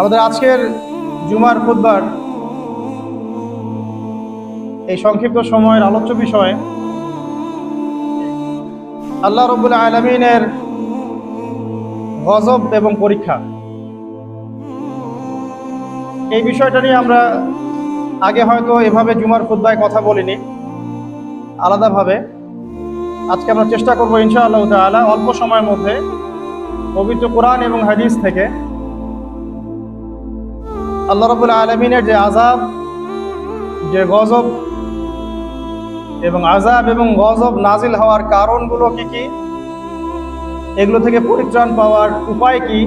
আমাদের আজকের জুমার খুদ্বার এই সংক্ষিপ্ত সময়ের আলোচ্য বিষয়, আল্লাহ রবুল আলমিনের গজব এবং পরীক্ষা। এই বিষয়টা নিয়ে আমরা আগে হয়তো এভাবে জুমার খুদ্বায় কথা বলিনি, আলাদাভাবে। আজকে আমরা চেষ্টা করব ইনশাআল্লাহ তাআলা অল্প সময়ের মধ্যে পবিত্র কোরআন এবং হাদিস থেকে আল্লাহ রবুল আলমিনের যে আজাব যে গজব এবং আজাব এবং গজব নাজিল হওয়ার কারণগুলো কি কি? এগুলো থেকে পরিত্রাণ পাওয়ার উপায় কি?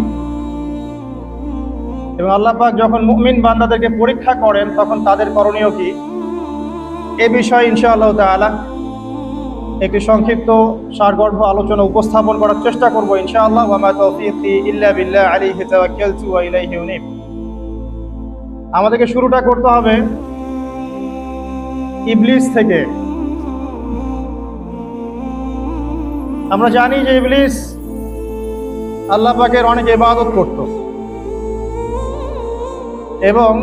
এবং আল্লাহ পাক যখন মুমিন বান্দাদেরকে পরীক্ষা করেন, তখন তাদের করণীয় কি? এ বিষয়ে ইনশাআল্লাহ তাআলা একটি সংক্ষিপ্ত, সারগর্ভ আলোচনা উপস্থাপন করার চেষ্টা করব ইনশাআল্লাহ। ইল্লা বিল্লাহ আলাইহি তাওয়াক্কালতু ওয়া ইলাইহি আমাদেরকে শুরুটা করতে হবে ইবলিস থেকে। আমরা জানি যে ইবলিস আল্লাহ পাকের অনেক ইবাদত করত। এবং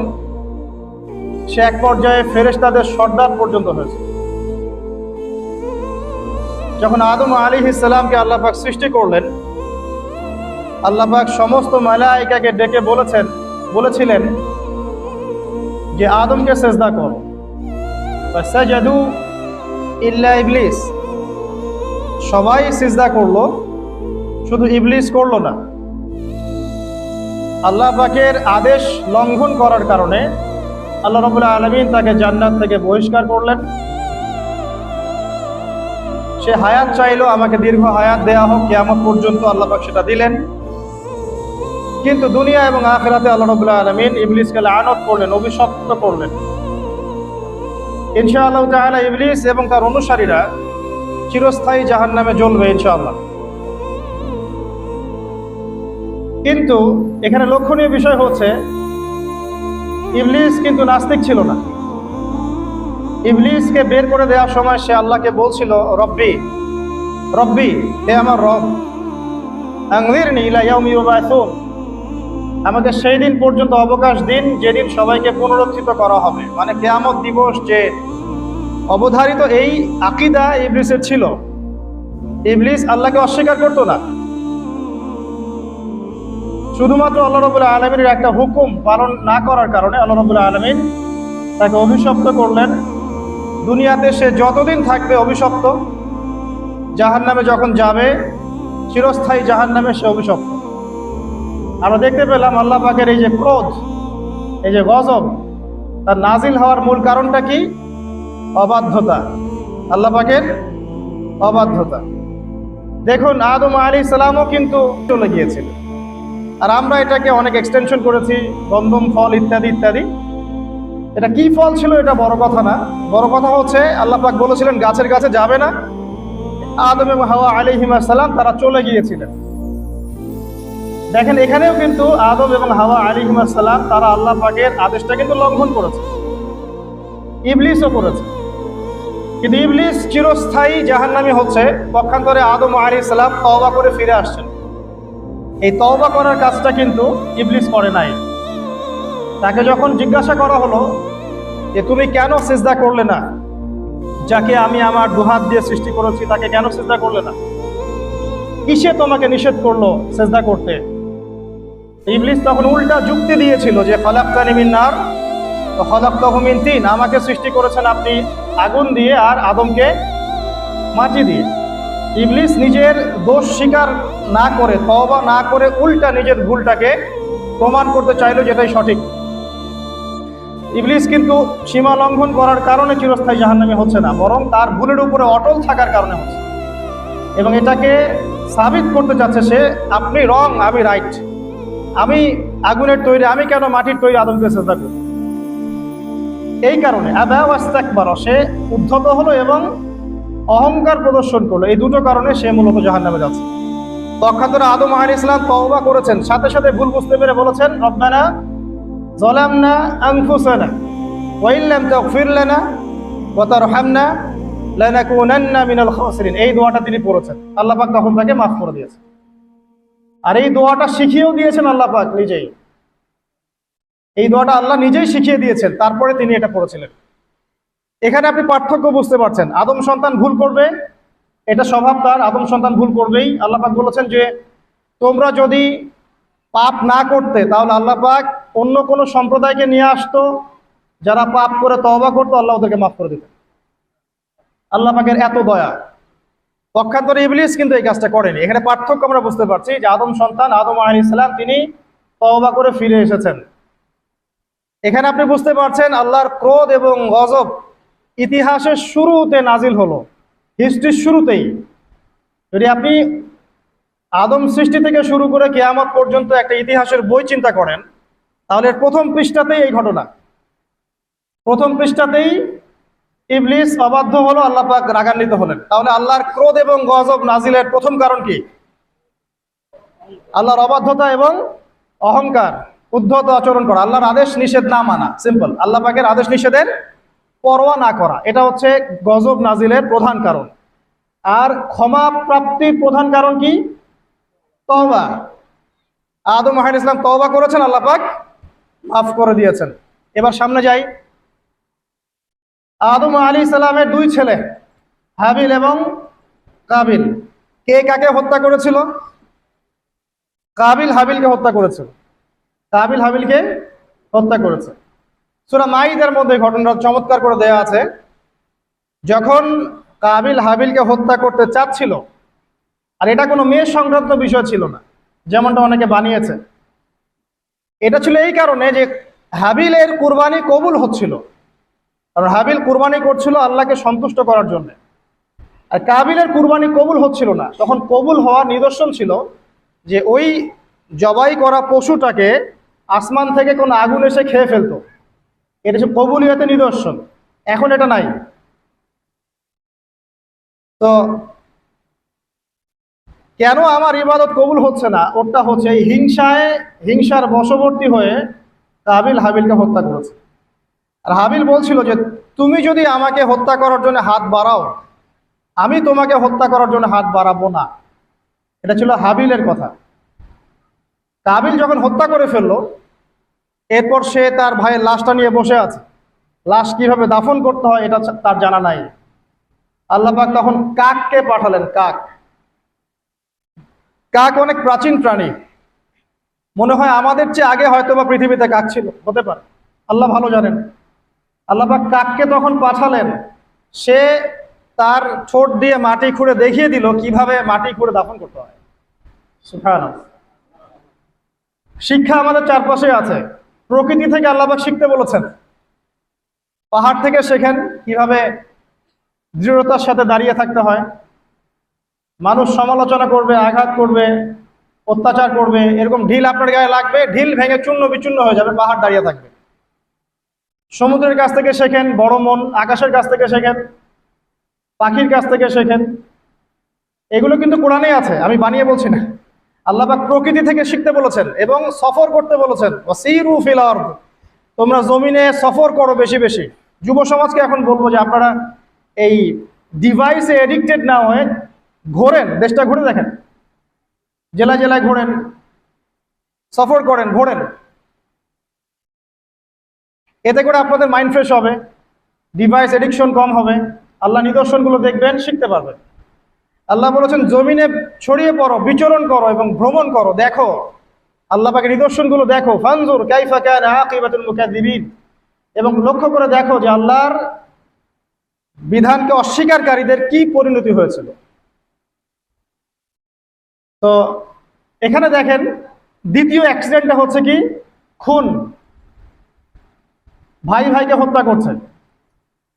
সে এক পর্যায়ে ফেরেস তাদের সর্দার পর্যন্ত হয়েছে। যখন আদম আলী ইসলামকে আল্লাহ পাক সৃষ্টি করলেন, আল্লাহ পাক সমস্ত মালাইকাকে ডেকে বলেছেন, বলেছিলেন যে আদমকে সেজদা করো। সাজাদু ইল্লা ইবলিস। সবাই সিজদা করল, শুধু ইবলিস করল না। আল্লাহ পাকের আদেশ লঙ্ঘন করার কারণে আল্লাহ রবুল্লাহ আলমিন তাকে জান্নাত থেকে বহিষ্কার করলেন। সে হায়াত চাইলো, আমাকে দীর্ঘ হায়াত দেয়া হোক, কেয়ামত পর্যন্ত আল্লাহ পাক সেটা দিলেন। কিন্তু দুনিয়া এবং আখেরাতে আল্লাহ রবুল্লাহ আলমিন ইবলিসকে আনত করলেন, অভিশপ্ত করলেন। ইনশাআল্লাহ তাআলা ইবলিস এবং তার অনুসারীরা চিরস্থায়ী জাহান নামে জ্বলবে ইনশাআল্লাহ। কিন্তু এখানে লক্ষণীয় বিষয় হচ্ছে, ইবলিস কিন্তু নাস্তিক ছিল না। ইবলিসকে বের করে দেওয়ার সময় সে আল্লাহকে বলছিল, রব্বি রব্বি, হে আমার রব আংলিরনি ইলা ইয়াউমি ইউবাসুন। আমাকে সেই দিন পর্যন্ত অবকাশ দিন, যেদিন সবাইকে পুনরুত্থিত করা হবে। মানে কেয়ামত দিবস যে অবধারিত এই আকিদা ইবলিসের ছিল। ইবলিস আল্লাহকে অস্বীকার করতো না। শুধুমাত্র আল্লাহ রবুল্লাহ আলমীর একটা হুকুম পালন না করার কারণে আল্লাহ রবুল্লাহ আলমিন তাকে অভিশপ্ত করলেন। দুনিয়াতে সে যতদিন থাকবে অভিশপ্ত। জাহান নামে যখন যাবে, চিরস্থায়ী জাহান নামে সে অভিশপ্ত। আমরা দেখতে পেলাম আল্লাহ পাকের এই যে ক্রোধ, এই যে গজব, তার নাজিল হওয়ার মূল কারণটা কি? অবাধ্যতা। আল্লাহ পাকের অবাধ্যতা। দেখুন, আদম আলী সালামও কিন্তু চলে গিয়েছিল। আর আমরা এটাকে অনেক এক্সটেনশন করেছি, গন্ধম ফল ইত্যাদি ইত্যাদি। এটা কি ফল ছিল? এটা বড় কথা না। বড় কথা হচ্ছে, আল্লাহ পাক বলেছিলেন, গাছের কাছে যাবে না। আদম হাওয়া আলী সালাম তারা চলে গিয়েছিলেন। দেখেন, এখানেও কিন্তু আদম এবং হাওয়া আলী সালাম তারা আল্লাহ পাকের আদেশটা কিন্তু লঙ্ঘন করেছে। ইবলিসও করেছে। কিন্তু ইবলিস চিরস্থায়ী জাহান্নামি হচ্ছে, পক্ষান্তরে আদম আলী সালাম তওবা করে ফিরে আসছেন। এই তওবা করার কাজটা কিন্তু ইবলিস করে নাই। তাকে যখন জিজ্ঞাসা করা হলো যে, তুমি কেন সেজদা করলে না? যাকে আমি আমার দুহাত দিয়ে সৃষ্টি করেছি, তাকে কেন সেজদা করলে না? কিসে তোমাকে নিষেধ করল সেজদা করতে? ইবলিস তখন উল্টা যুক্তি দিয়েছিল যে ফলাক্তানি মিন্নার ফলাক্তহমিন তিন, আমাকে সৃষ্টি করেছেন আপনি আগুন দিয়ে আর আদমকে মাটি দিয়ে। ইবলিস নিজের দোষ স্বীকার না করে তবা না করে উল্টা নিজের ভুলটাকে প্রমাণ করতে চাইলো যেটাই সঠিক। ইবলিস কিন্তু সীমা লঙ্ঘন করার কারণে চিরস্থায়ী জাহান্নামি হচ্ছে না, বরং তার ভুলের উপরে অটল থাকার কারণে হচ্ছে। এবং এটাকে সাবিত করতে চাচ্ছে সে, আপনি রং, আমি রাইট। আমি আগুনের তৈরি, আমি কেন মাটির তৈরি আদমকে চেষ্টা করি? এই কারণে আবাস্তাকবার সে উদ্ধত হলো এবং অহংকার প্রদর্শন করল। এই দুটো কারণে সে মূলত জাহান নামে যাচ্ছে। পক্ষান্তরে আদম আহ ইসলাম তওবা করেছেন। সাথে সাথে ভুল বুঝতে পেরে বলেছেন, রব্বানা জলামনা আনফুসানা ওয়াইল্লাম তাগফির লানা ওয়া তারহামনা লানাকুনান্না মিনাল খাসিরিন। এই দোয়াটা তিনি পড়েছেন। আল্লাহ পাক তখন তাকে মাফ করে দিয়েছেন। আর এই দোয়াটা শিখিয়েও দিয়েছেন আল্লাহ পাক নিজেই। এই দোয়াটা আল্লাহ নিজেই শিখিয়ে দিয়েছেন, তারপরে তিনি এটা পড়েছিলেন এখানে আপনি পার্থক্য বুঝতে পারছেন। আদম সন্তান ভুল করবে, এটা স্বভাব তার, আদম সন্তান ভুল করবেই। আল্লাহ পাক বলেছেন যে, তোমরা যদি পাপ না করতে, তাহলে আল্লাহ পাক অন্য কোনো সম্প্রদায়কে নিয়ে আসতো, যারা পাপ করে তওবা করতো, আল্লাহ ওদেরকে মাফ করে দিতেন। আল্লাহ পাকের এত দয়া। পক্ষান্তরে ইবলিস কিন্তু এই কাজটা করেনি। এখানে পার্থক্য আমরা বুঝতে পারছি যে আদম সন্তান, আদম আলী ইসলাম তিনি তওবা করে ফিরে এসেছেন। এখানে আপনি বুঝতে পারছেন আল্লাহর ক্রোধ এবং গজব ইতিহাসের শুরুতে নাজিল হলো, হিস্ট্রির শুরুতেই। যদি আপনি আদম সৃষ্টি থেকে শুরু করে কেয়ামত পর্যন্ত একটা ইতিহাসের বই চিন্তা করেন, তাহলে প্রথম পৃষ্ঠাতেই এই ঘটনা। প্রথম পৃষ্ঠাতেই ইবলিস অবাধ্য হলো আল্লাহ পাক রাগান্বিত হলেন। তাহলে আল্লাহর ক্রোধ এবং গজব নাজিলের প্রথম কারণ কি? আল্লাহর অবাধ্যতা এবং অহংকার, উদ্ধত আচরণ করা। আল্লাহর আদেশ নিষেধ না মানা, সিম্পল। আল্লাহ পাকের আদেশ নিষেধের পরোয়া না করা। এটা হচ্ছে গজব নাজিলের প্রধান কারণ। আর ক্ষমা প্রাপ্তির প্রধান কারণ কি? তওবা। আদম মাহান ইসলাম তওবা করেছেন, আল্লাহ পাক মাফ করে দিয়েছেন। এবার সামনে যাই। আদম আলী সালামের দুই ছেলে, হাবিল এবং কাবিল। কে কাকে হত্যা করেছিল? কাবিল হাবিলকে হত্যা করেছিল। কাবিল হাবিলকে হত্যা করেছে। সুরা মাইদের মধ্যে ঘটনাটা চমৎকার করে দেয়া আছে। যখন কাবিল হাবিলকে হত্যা করতে চাচ্ছিল, আর এটা কোনো মেয়ে সংক্রান্ত বিষয় ছিল না, যেমনটা অনেকে বানিয়েছে। এটা ছিল এই কারণে যে হাবিলের কুরবানি কবুল হচ্ছিল। কারণ হাবিল কুরবানি করছিল আল্লাহকে সন্তুষ্ট করার জন্য। আর কাবিলের কুরবানি কবুল হচ্ছিল না। তখন কবুল হওয়ার নিদর্শন ছিল যে ওই জবাই করা পশুটাকে আসমান থেকে কোনো আগুন এসে খেয়ে ফেলতো। এটা হচ্ছে কবুলিয়াতে নিদর্শন। এখন এটা নাই। তো কেন আমার ইবাদত কবুল হচ্ছে না? ওটা হচ্ছে এই হিংসায়, হিংসার বশবর্তী হয়ে কাবিল হাবিলকে হত্যা করেছে। আর হাবিল বলছিল যে, তুমি যদি আমাকে হত্যা করার জন্য হাত বাড়াও, আমি তোমাকে হত্যা করার জন্য হাত বাড়াবো না। এটা ছিল হাবিলের কথা। কাবিল যখন হত্যা করে ফেলল, এরপর সে তার ভাইয়ের লাশটা নিয়ে বসে আছে। লাশ কীভাবে দাফন করতে হয়, এটা তার জানা নাই। আল্লাপাক তখন কাককে পাঠালেন, কাক। কাক অনেক প্রাচীন প্রাণী। মনে হয় আমাদের চেয়ে আগে হয়তো বা পৃথিবীতে কাক ছিল, হতে পারে। আল্লাহ ভালো জানেন। আল্লাপাক কাককে তখন পাঠালেন। সে তার ঠোঁট দিয়ে মাটি খুঁড়ে দেখিয়ে দিল কীভাবে মাটি খুঁড়ে দাফন করতে হয়। শিক্ষা আমাদের চারপাশে আছে। প্রকৃতি থেকে আল্লাহবাক শিখতে বলেছেন। পাহাড় থেকে শেখেন কীভাবে দৃঢ়তার সাথে দাঁড়িয়ে থাকতে হয়। মানুষ সমালোচনা করবে, আঘাত করবে, অত্যাচার করবে, এরকম ঢিল আপনার গায়ে লাগবে, ঢিল ভেঙে চূর্ণ বিচূর্ণ হয়ে যাবে, পাহাড় দাঁড়িয়ে থাকবে। সমুদ্রের কাছ থেকে শেখেন, বড় মন, আকাশের কাছ থেকে শেখেন, পাখির কাছ থেকে শেখেন। এগুলো কিন্তু কোরআনেই আছে, আমি বানিয়ে বলছি না। আল্লাহ প্রকৃতি থেকে শিখতে বলেছেন এবং সফর করতে বলেছেন। তোমরা জমিনে সফর করো বেশি বেশি। যুব সমাজকে এখন বলব যে আপনারা এই ডিভাইসে এডিক্টেড না হয়ে ঘোরেন, দেশটা ঘুরে দেখেন। জেলায় জেলায় ঘোরেন, সফর করেন, ঘোরেন। এতে করে আপনাদের মাইন্ড ফ্রেশ হবে ডিভাইস এডিকশন কম হবে, আল্লাহ নিদর্শনগুলো দেখবেন, শিখতে পারবেন আল্লাহ বলেছেন, জমিনে ছড়িয়ে পড়ো, বিচরণ করো এবং ভ্রমণ করো, দেখো। আল্লাহ পাকে নিদর্শনগুলো দেখো। ফানজুর এবং লক্ষ্য করে দেখো যে আল্লাহর বিধানকে অস্বীকারীদের কি পরিণতি হয়েছিল। তো এখানে দেখেন, দ্বিতীয় অ্যাক্সিডেন্টটা হচ্ছে কি? খুন। ভাই ভাইকে হত্যা করছে।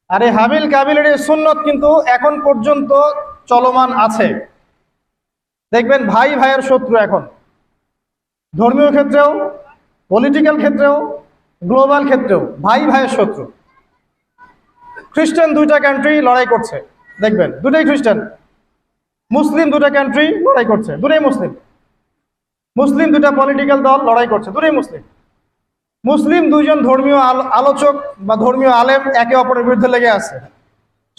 আর এই হাবিল কাবিলের এই সুন্নত কিন্তু এখন পর্যন্ত চলমান আছে। দেখবেন ভাই ভাইয়ের শত্রু এখন। ধর্মীয় ক্ষেত্রেও পলিটিক্যাল ক্ষেত্রেও গ্লোবাল ক্ষেত্রেও ভাই ভাইয়ের শত্রু। খ্রিস্টান দুইটা কান্ট্রি লড়াই করছে। দেখবেন, দুটাই খ্রিস্টান। মুসলিম দুটা কান্ট্রি লড়াই করছে, দুটাই মুসলিম। মুসলিম দুটা পলিটিক্যাল দল লড়াই করছে, দুটাই মুসলিম। মুসলিম দুইজন ধর্মীয় আলো- আলোচক বা ধর্মীয় আলেম একে অপরের বিরুদ্ধে লেগে আছে।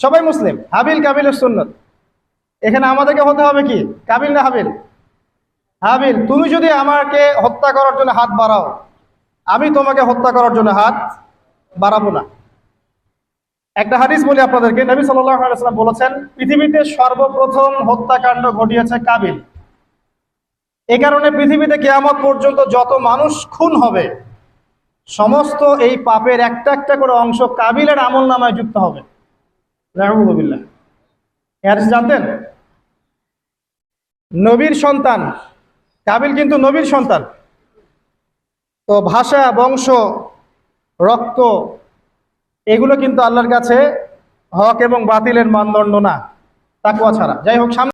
সবাই মুসলিম। হাবিল কাবিলের সুন্নত। এখানে আমাদেরকে হতে হবে কি? কাবিল না হাবিল? হাবিল, তুমি যদি আমাকে হত্যা করার জন্য হাত বাড়াও, আমি তোমাকে হত্যা করার জন্য হাত বাড়াবো না। একটা হাদিস বলি আপনাদেরকে। নবী সাল্লাম বলেছেন, পৃথিবীতে সর্বপ্রথম হত্যাকাণ্ড ঘটিয়েছে কাবিল। এ কারণে পৃথিবীতে কেয়ামত পর্যন্ত যত মানুষ খুন হবে সমস্ত এই পাপের একটা একটা করে অংশ কাবিলের আমল নামায় যুক্ত হবে। জানতেন? নবীর সন্তান। কাবিল কিন্তু নবীর সন্তান। তো ভাষা, বংশ, রক্ত, এগুলো কিন্তু আল্লাহর কাছে হক এবং বাতিলের মানদণ্ড না তাকুয়া ছাড়া। যাই হোক, সামনে